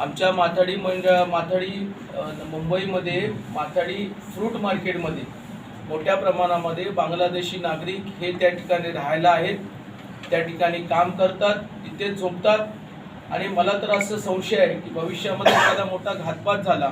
आमच्या माथाडी मंडळ माथाडी मुंबईमध्ये माथाडी फ्रूट मार्केटमध्ये मोठ्या प्रमाणामध्ये बांगलादेशी नागरिक हे त्या ठिकाणी राहायला आहेत. त्या ठिकाणी काम करतात तिथे झोपतात. आणि मला तर असं संशय आहे की भविष्यामध्ये एखादा मोठा घातपात झाला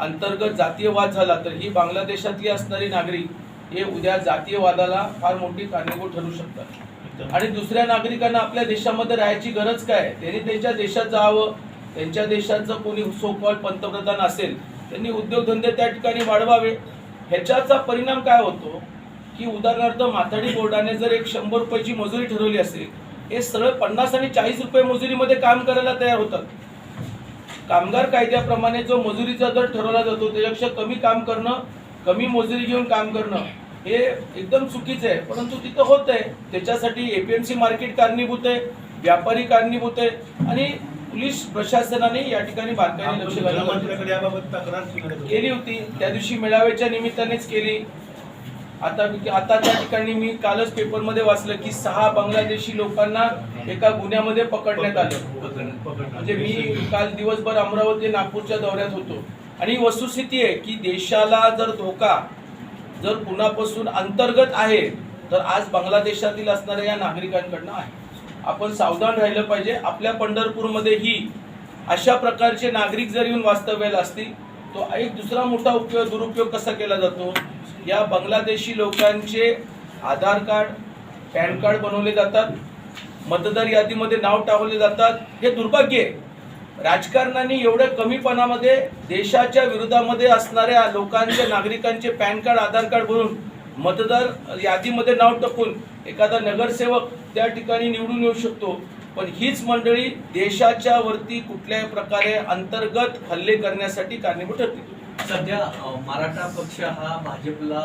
अंतर्गत जातीयवाद झाला तर ही बांगलादेशातली असणारी नागरिक हे उद्या जातीयवादाला फार मोठी कारणीभूत ठरू शकतात. आणि दुसऱ्या नागरिकांना आपल्या देशामध्ये राहायची गरज काय? त्यांनी त्यांच्या देशात जावं त्यांच्या देशाचं कोणी सोकॉल पंतप्रधान असेल त्यांनी उद्योगधंदे त्या ठिकाणी वाढवावे. ह्याच्याचा परिणाम काय होतो? की उदाहरणार्थ माथाडी बोर्डाने जर एक शंभर रुपयाची मजुरी ठरवली असेल हे सरळ पन्नास आणि चाळीस रुपये मजुरीमध्ये काम करायला तयार होतात. कामगार कायद्याप्रमाणे जो मजुरीचा दर ठरवला जातो त्याच्यापेक्षा कमी काम करणं कमी मजुरी घेऊन काम करणं हे एकदम चुकीचं आहे. परंतु तिथं होत आहे त्याच्यासाठी एपीएमसी मार्केट कारणीभूत आहे व्यापारी कारणीभूत आहे आणि पोलीस प्रशासनाने या ठिकाणी बारकाईने लक्ष केली होती. त्या दिवशी मेळाव्याच्या निमित्तानेच केली. आता आता त्या ठिकाणी मी कालच पेपरमध्ये वाचलं की सहा बांगलादेशी लोकांना एका गुन्ह्यामध्ये पकडण्यात आलं. म्हणजे मी काल दिवसभर अमरावती नागपूरच्या दौऱ्यात होतो. आणि वस्तुस्थिती आहे की देशाला जर धोका जर पुन्हापासून अंतर्गत आहे तर आज बांगलादेशातील असणाऱ्या या नागरिकांकडनं आहे. आपण सावधान राहिलं पाहिजे. आपल्या पंढरपूरमध्येही अशा प्रकारचे नागरिक जर येऊन वास्तव्याला असतील तो एक दुसरा मोठा उपयोग दुरुपयोग कसा केला जातो? या बांगलादेशी लोकांचे आधार कार्ड पॅन कार्ड बनवले जातात. मतदार यादीमध्ये नाव टाकवले जातात. हे दुर्भाग्य आहे. राजकारणाने एवढ्या कमीपणामध्ये देशाच्या विरोधामध्ये असणाऱ्या लोकांचे नागरिकांचे पॅन कार्ड आधार कार्ड बनवून मतदार यादीमध्ये नाव टाकून एखादा नगरसेवक त्या ठिकाणी निवडून येऊ शकतो. पण हीच मंडळी देशाच्या वरती कुठल्याही प्रकारे अंतर्गत हल्ले करण्यासाठी कारणीभूत ठरतील सध्या मराठा पक्ष हा भाजपला